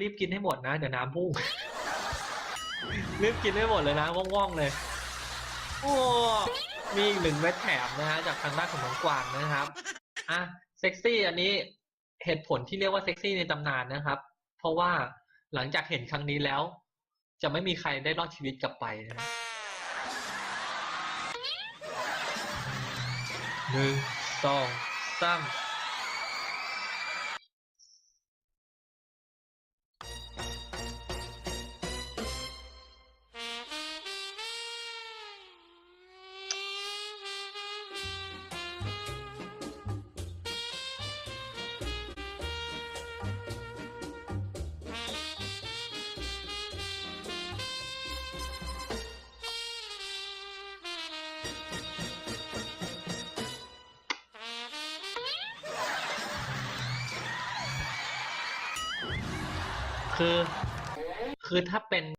รีบกินให้หมดนะเดี๋ยวน้ำพุ่ง รีบกินให้หมดเลยนะว่องๆเลย โอ้มีอีกหนึ่งเม็ดแถมนะฮะจากทางด้านของน้องกวางนะครับอะเซ็กซี่อันนี้เหตุผลที่เรียกว่าเซ็กซี่ในตำนานนะครับ เพราะว่าหลังจากเห็นครั้งนี้แล้ว จะไม่มีใครได้รอดชีวิตกลับไปนะหนึ่งสองสาม คือ คือถ้าเป็น